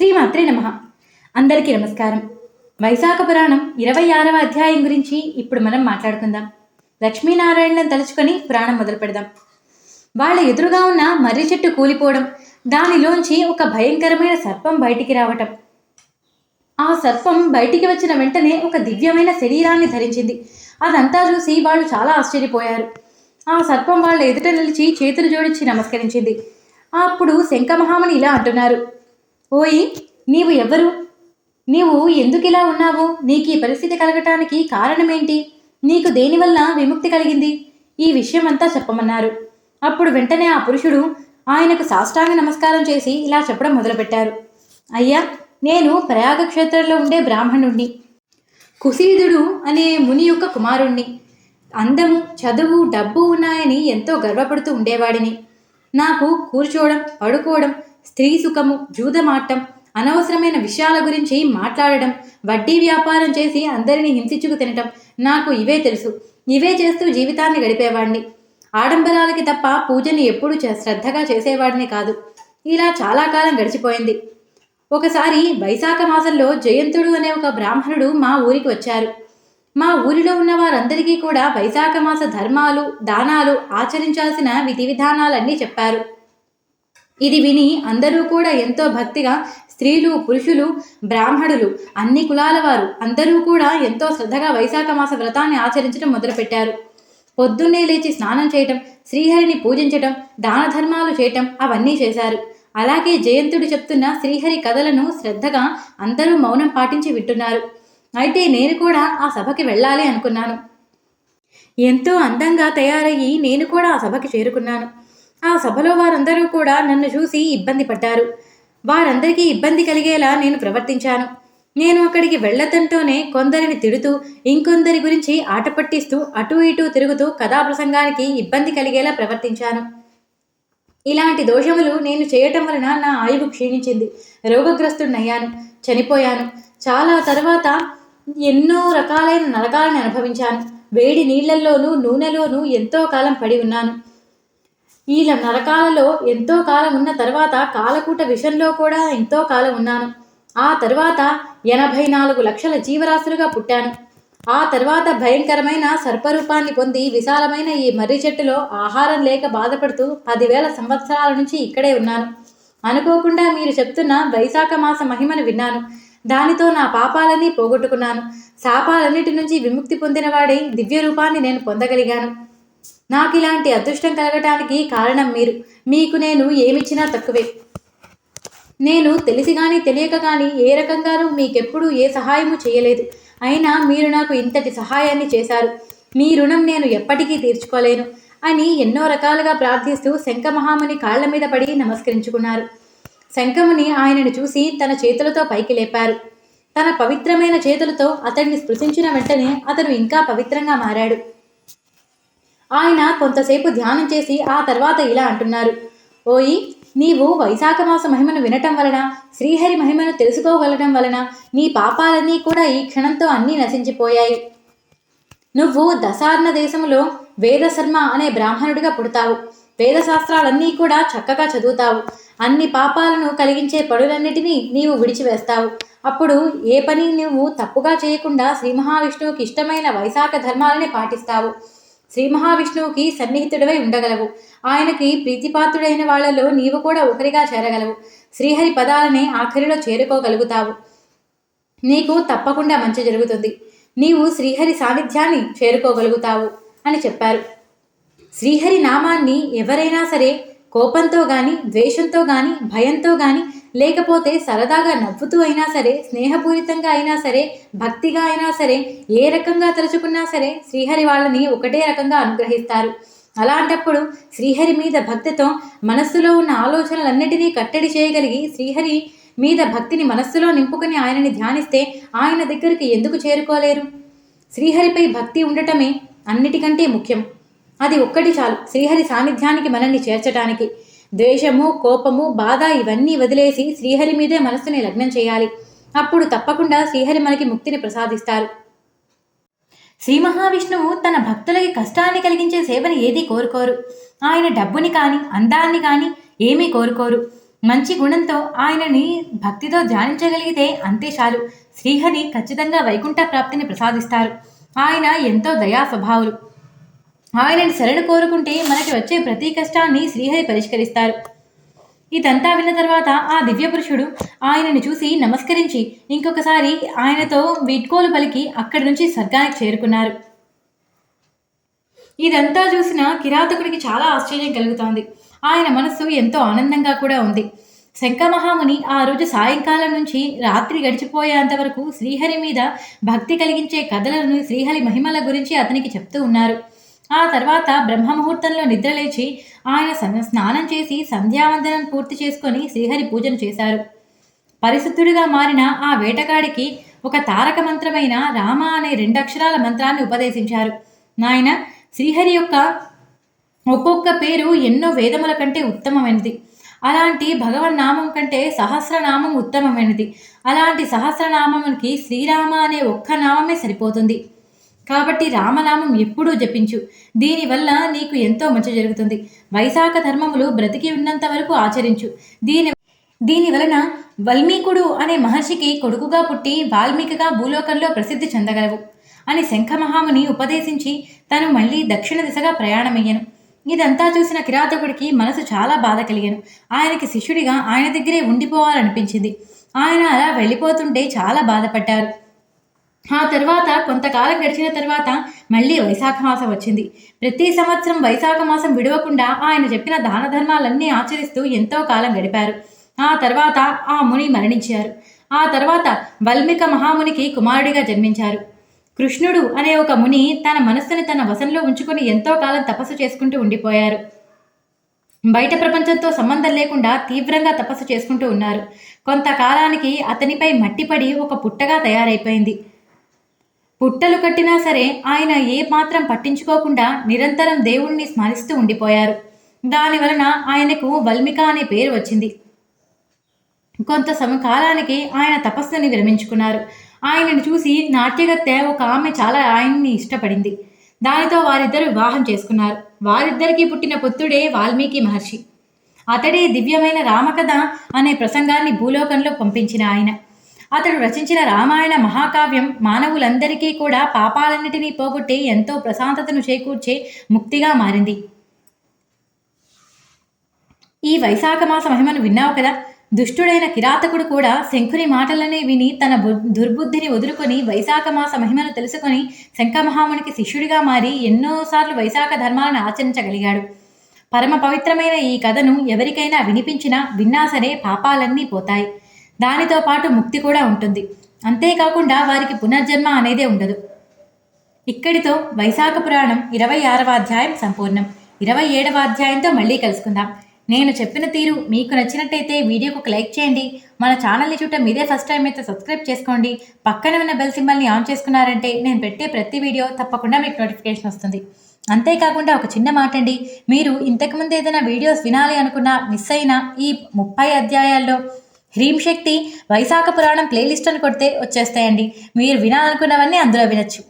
శ్రీమాత్రే నమ. అందరికీ నమస్కారం. వైశాఖ పురాణం ఇరవై ఆరవ అధ్యాయం గురించి ఇప్పుడు మనం మాట్లాడుకుందాం. లక్ష్మీనారాయణను తలుచుకొని పురాణం మొదలు పెడదాం. వాళ్ళ ఎదురుగా ఉన్న మర్రి చెట్టు కూలిపోవడం దానిలోంచి ఒక భయంకరమైన సర్పం బయటికి రావటం. ఆ సర్పం బయటికి వచ్చిన వెంటనే ఒక దివ్యమైన శరీరాన్ని ధరించింది. అదంతా చూసి వాళ్ళు చాలా ఆశ్చర్యపోయారు. ఆ సర్పం వాళ్ళ ఎదుట నిలిచి చేతులు జోడించి నమస్కరించింది. అప్పుడు శంఖమహామణి ఇలా అంటున్నారు ఓయి నీవు ఎవరు? నీవు ఎందుకు ఇలా ఉన్నావు? నీకు ఈ పరిస్థితి కలగటానికి కారణమేంటి? నీకు దేనివల్ల విముక్తి కలిగింది? ఈ విషయమంతా చెప్పమన్నారు. అప్పుడు వెంటనే ఆ పురుషుడు ఆయనకు సాష్టాంగ నమస్కారం చేసి ఇలా చెప్పడం మొదలుపెట్టారు. అయ్యా నేను ప్రయాగ క్షేత్రంలో ఉండే బ్రాహ్మణుణ్ణి. కుశీదుడు అనే ముని యొక్క కుమారుణ్ణి. అందము చదువు డబ్బు ఉన్నాయని ఎంతో గర్వపడుతూ ఉండేవాడిని. నాకు కూర్చోవడం పడుకోవడం స్త్రీ సుఖము జూదమాటం అనవసరమైన విషయాల గురించి మాట్లాడడం వడ్డీ వ్యాపారం చేసి అందరినీ హింసించుకు తినటం నాకు ఇవే తెలుసు. ఇవే చేస్తూ జీవితాన్ని గడిపేవాడిని ఆడంబరాలకి తప్ప పూజని ఎప్పుడూ శ్రద్ధగా చేసేవాడిని కాదు. ఇలా చాలా కాలం గడిచిపోయింది. ఒకసారి వైశాఖ మాసంలో జయంతుడు అనే ఒక బ్రాహ్మణుడు మా ఊరికి వచ్చారు. మా ఊరిలో ఉన్న వారందరికీ కూడా వైశాఖ మాస ధర్మాలు దానాలు ఆచరించాల్సిన విధి విధానాలన్నీ చెప్పారు. ఇది విని అందరూ కూడా ఎంతో భక్తిగా స్త్రీలు పురుషులు బ్రాహ్మణులు అన్ని కులాల వారు అందరూ కూడా ఎంతో శ్రద్ధగా వైశాఖ మాస వ్రతాన్ని ఆచరించడం మొదలుపెట్టారు. పొద్దున్నే లేచి స్నానం చేయటం శ్రీహరిని పూజించటం దాన ధర్మాలు చేయటం అవన్నీ చేశారు. అలాగే జయంతుడు చెప్తున్న శ్రీహరి కథలను శ్రద్ధగా అందరూ మౌనం పాటించి వింటున్నారు. అయితే నేను కూడా ఆ సభకి వెళ్ళాలి అనుకున్నాను. ఎంతో అందంగా తయారయ్యి నేను కూడా ఆ సభకి చేరుకున్నాను. ఆ సభలో వారందరూ కూడా నన్ను చూసి ఇబ్బంది పడ్డారు. వారందరికీ ఇబ్బంది కలిగేలా నేను ప్రవర్తించాను. నేను అక్కడికి వెళ్ళతంటూనే కొందరిని తిడుతూ ఇంకొందరి గురించి ఆట పట్టిస్తూ అటూ ఇటూ తిరుగుతూ కథాప్రసంగానికి ఇబ్బంది కలిగేలా ప్రవర్తించాను. ఇలాంటి దోషములు నేను చేయటం వలన నా ఆయువు క్షీణించింది. రోగగ్రస్తుడినయ్యాను చనిపోయాను. చాలా తర్వాత ఎన్నో రకాలైన నరకాలను అనుభవించాను. వేడి నీళ్ళల్లోనూ నూనెలోనూ ఎంతో కాలం పడి ఉన్నాను. ఈల నరకాలలో ఎంతో కాలం ఉన్న తర్వాత కాలకూట విషంలో కూడా ఎంతో కాలం ఉన్నాను. ఆ తర్వాత ఎనభై నాలుగు లక్షల జీవరాశులుగా పుట్టాను. ఆ తర్వాత భయంకరమైన సర్పరూపాన్ని పొంది విశాలమైన ఈ మర్రి చెట్టులో ఆహారం లేక బాధపడుతూ పదివేల సంవత్సరాల నుంచి ఇక్కడే ఉన్నాను. అనుకోకుండా మీరు చెప్తున్న వైశాఖ మాస మహిమను విన్నాను. దానితో నా పాపాలన్నీ పోగొట్టుకున్నాను. శాపాలన్నిటి నుంచి విముక్తి పొందినవాడై దివ్య రూపాన్ని నేను పొందగలిగాను. నాకు ఇలాంటి అదృష్టం కలగటానికి కారణం మీరు. మీకు నేను ఏమిచ్చినా తక్కువే. నేను తెలిసి కానీ తెలియక కానీ ఏ రకంగానూ మీకెప్పుడూ ఏ సహాయము చేయలేదు. అయినా మీరు నాకు ఇంతటి సహాయాన్ని చేశారు. మీ రుణం నేను ఎప్పటికీ తీర్చుకోలేను అని ఎన్నో రకాలుగా ప్రార్థిస్తూ శంఖమహాముని కాళ్ళ మీద పడి నమస్కరించుకున్నారు. శంఖముని ఆయనను చూసి తన చేతులతో పైకి లేపారు. తన పవిత్రమైన చేతులతో అతడిని స్పృశించిన వెంటనే అతను ఇంకా పవిత్రంగా మారాడు. ఆయన కొంతసేపు ధ్యానం చేసి ఆ తర్వాత ఇలా అంటున్నారు. ఓయి నీవు వైశాఖ మాస మహిమను వినటం వలన శ్రీహరి మహిమను తెలుసుకోగలటం వలన నీ పాపాలన్నీ కూడా ఈ క్షణంతో అన్నీ నశించిపోయాయి. నువ్వు దశార్ణ దేశములో వేదశర్మ అనే బ్రాహ్మణుడిగా పుడతావు. వేదశాస్త్రాలన్నీ కూడా చక్కగా చదువుతావు. అన్ని పాపాలను కలిగించే పడులన్నిటినీ నీవు విడిచివేస్తావు. అప్పుడు ఏ పని నువ్వు తప్పుగా చేయకుండా శ్రీ మహావిష్ణువుకి ఇష్టమైన వైశాఖ ధర్మాలని పాటిస్తావు. శ్రీ మహావిష్ణువుకి సన్నిహితుడవై ఉండగలవు. ఆయనకి ప్రీతిపాత్రుడైన వాళ్ళలో నీవు కూడా ఒకరిగా చేరగలవు. శ్రీహరి పదాలనే ఆఖరిలో చేరుకోగలుగుతావు. నీకు తప్పకుండా మంచి జరుగుతుంది. నీవు శ్రీహరి సాన్నిధ్యాన్ని చేరుకోగలుగుతావు అని చెప్పారు. శ్రీహరి నామాన్ని ఎవరైనా సరే కోపంతో గాని ద్వేషంతో గాని భయంతో గాని లేకపోతే సరదాగా నవ్వుతూ అయినా సరే స్నేహపూరితంగా అయినా సరే భక్తిగా అయినా సరే ఏ రకంగా తలుచుకున్నా సరే శ్రీహరి వాళ్ళని ఒకటే రకంగా అనుగ్రహిస్తారు. అలాంటప్పుడు శ్రీహరి మీద భక్తితో మనస్సులో ఉన్న ఆలోచనలన్నిటినీ కట్టడి చేయగలిగి శ్రీహరి మీద భక్తిని మనస్సులో నింపుకొని ఆయనని ధ్యానిస్తే ఆయన దగ్గరికి ఎందుకు చేరుకోలేరు? శ్రీహరిపై భక్తి ఉండటమే అన్నిటికంటే ముఖ్యం. అది ఒక్కటి చాలు. శ్రీహరి సాన్నిధ్యానికి మనల్ని చేర్చటానికి. ద్వేషము కోపము బాధ ఇవన్నీ వదిలేసి శ్రీహరి మీదే మనస్సుని లగ్నం చేయాలి. అప్పుడు తప్పకుండా శ్రీహరి మనకి ముక్తిని ప్రసాదిస్తారు. శ్రీ మహావిష్ణువు తన భక్తులకి కష్టాన్ని కలిగించే సేవను ఏదీ కోరుకోరు. ఆయన డబ్బుని కానీ అందాన్ని కానీ ఏమీ కోరుకోరు. మంచి గుణంతో ఆయనని భక్తితో ధ్యానించగలిగితే అంతే చాలు. శ్రీహరి ఖచ్చితంగా వైకుంఠ ప్రాప్తిని ప్రసాదిస్తారు. ఆయన ఎంతో దయా స్వభావులు ఆయనని శరణు కోరుకుంటే మనకి వచ్చే ప్రతి కష్టాన్ని శ్రీహరి పరిష్కరిస్తారు. ఇదంతా విన్న తర్వాత ఆ దివ్య పురుషుడు ఆయనని చూసి నమస్కరించి ఇంకొకసారి ఆయనతో వీడ్కోలు పలికి అక్కడి నుంచి స్వర్గానికి చేరుకున్నారు. ఇదంతా చూసిన కిరాతకుడికి చాలా ఆశ్చర్యం కలుగుతోంది. ఆయన మనస్సు ఎంతో ఆనందంగా కూడా ఉంది. శంఖమహాముని ఆ రోజు సాయంకాలం నుంచి రాత్రి గడిచిపోయేంత వరకు శ్రీహరి మీద భక్తి కలిగించే కథలను శ్రీహరి మహిమల గురించి అతనికి చెప్తూ ఉన్నారు. ఆ తర్వాత బ్రహ్మముహూర్తంలో నిద్రలేచి ఆయన స్నానం చేసి సంధ్యావందనం పూర్తి చేసుకొని శ్రీహరి పూజను చేశారు. పరిశుద్ధుడిగా మారిన ఆ వేటగాడికి ఒక తారక మంత్రమైన రామ అనే రెండు అక్షరాల మంత్రాన్ని ఉపదేశించారు. నాయన శ్రీహరి యొక్క ఒక్కొక్క పేరు ఎన్నో వేదముల కంటే ఉత్తమమైనది. అలాంటి భగవన్నామం కంటే సహస్రనామం ఉత్తమమైనది. అలాంటి సహస్రనామమునికి శ్రీరామ అనే ఒక్క నామమే సరిపోతుంది. కాబట్టి రామనామం ఎప్పుడూ జపించు. దీనివల్ల నీకు ఎంతో మంచి జరుగుతుంది. వైశాఖ ధర్మములు బ్రతికి ఉన్నంత వరకు ఆచరించు. దీని దీని వలన వల్మీకుడు అనే మహర్షికి కొడుకుగా పుట్టి వాల్మీకిగా భూలోకంలో ప్రసిద్ధి చెందగలవు అని శంఖమహాముని ఉపదేశించి తను మళ్ళీ దక్షిణ దిశగా ప్రయాణమయ్యను. ఇదంతా చూసిన కిరాతకుడికి మనసు చాలా బాధ కలిగాను. ఆయనకి శిష్యుడిగా ఆయన దగ్గరే ఉండిపోవాలనిపించింది. ఆయన అలా వెళ్ళిపోతుంటే చాలా బాధపడ్డారు. ఆ తర్వాత కొంతకాలం గడిచిన తర్వాత మళ్ళీ వైశాఖ మాసం వచ్చింది. ప్రతి సంవత్సరం వైశాఖ మాసం విడవకుండా ఆయన చెప్పిన దాన ధర్మాలన్నీ ఆచరిస్తూ ఎంతో కాలం గడిపారు. ఆ తర్వాత ఆ ముని మరణించారు. ఆ తర్వాత వల్మిక మహామునికి కుమారుడిగా జన్మించారు. కృష్ణుడు అనే ఒక ముని తన మనస్సుని తన వశంలో ఉంచుకొని ఎంతో కాలం తపస్సు చేసుకుంటూ ఉండిపోయారు. బయట ప్రపంచంతో సంబంధం లేకుండా తీవ్రంగా తపస్సు చేసుకుంటూ ఉన్నారు. కొంతకాలానికి అతనిపై మట్టిపడి ఒక పుట్టగా తయారైపోయింది. పుట్టలు కట్టినా సరే ఆయన ఏ మాత్రం పట్టించుకోకుండా నిరంతరం దేవుణ్ణి స్మరిస్తూ ఉండిపోయారు. దాని వలన ఆయనకు వల్మిక అనే పేరు వచ్చింది. కొంత సమకాలానికి ఆయన తపస్సుని విరమించుకున్నారు. ఆయనను చూసి నాట్యగత్తె ఒక ఆమె చాలా ఆయన్ని ఇష్టపడింది. దానితో వారిద్దరు వివాహం చేసుకున్నారు. వారిద్దరికీ పుట్టిన పుత్రుడే వాల్మీకి మహర్షి. అతడే దివ్యమైన రామకథ అనే ప్రసంగాన్ని భూలోకంలో పంపించిన ఆయన. అతడు రచించిన రామాయణ మహాకావ్యం మానవులందరికీ కూడా పాపాలన్నిటినీ పోగొట్టి ఎంతో ప్రశాంతతను చేకూర్చే ముక్తిగా మారింది. ఈ వైశాఖ మాస మహిమను విన్నావు కదా? దుష్టుడైన కిరాతకుడు కూడా శంఖుని మాటలనే విని తన దుర్బుద్ధిని వదులుకొని వైశాఖ మాస మహిమను తెలుసుకొని శంఖమహామునికి శిష్యుడిగా మారి ఎన్నోసార్లు వైశాఖ ధర్మాలను ఆచరించగలిగాడు. పరమ పవిత్రమైన ఈ కథను ఎవరికైనా వినిపించినా విన్నా సరే పాపాలన్నీ పోతాయి. దానితో పాటు ముక్తి కూడా ఉంటుంది. అంతేకాకుండా వారికి పునర్జన్మ అనేదే ఉండదు. ఇక్కడితో వైశాఖ పురాణం ఇరవై ఆరవ అధ్యాయం సంపూర్ణం. ఇరవై ఏడవ అధ్యాయంతో మళ్ళీ కలుసుకుందాం. నేను చెప్పిన తీరు మీకు నచ్చినట్టయితే వీడియోకి ఒక లైక్ చేయండి. మన ఛానల్ని చుట్టూ మీదే ఫస్ట్ టైం అయితే సబ్స్క్రైబ్ చేసుకోండి. పక్కన ఉన్న బెల్ సింబల్ని ఆన్ చేసుకున్నారంటే నేను పెట్టే ప్రతి వీడియో తప్పకుండా మీకు నోటిఫికేషన్ వస్తుంది. అంతేకాకుండా ఒక చిన్న మాట అండి. మీరు ఇంతకుముందు ఏదైనా వీడియోస్ వినాలి అనుకున్నా మిస్ అయిన ఈ ముప్పై అధ్యాయాల్లో హ్రీం శక్తి వైశాఖ పురాణం ప్లేలిస్ట్ అని కొడితే వచ్చేస్తాయండి మీరు వినాలనుకున్నవన్నీ అందులో వినొచ్చు।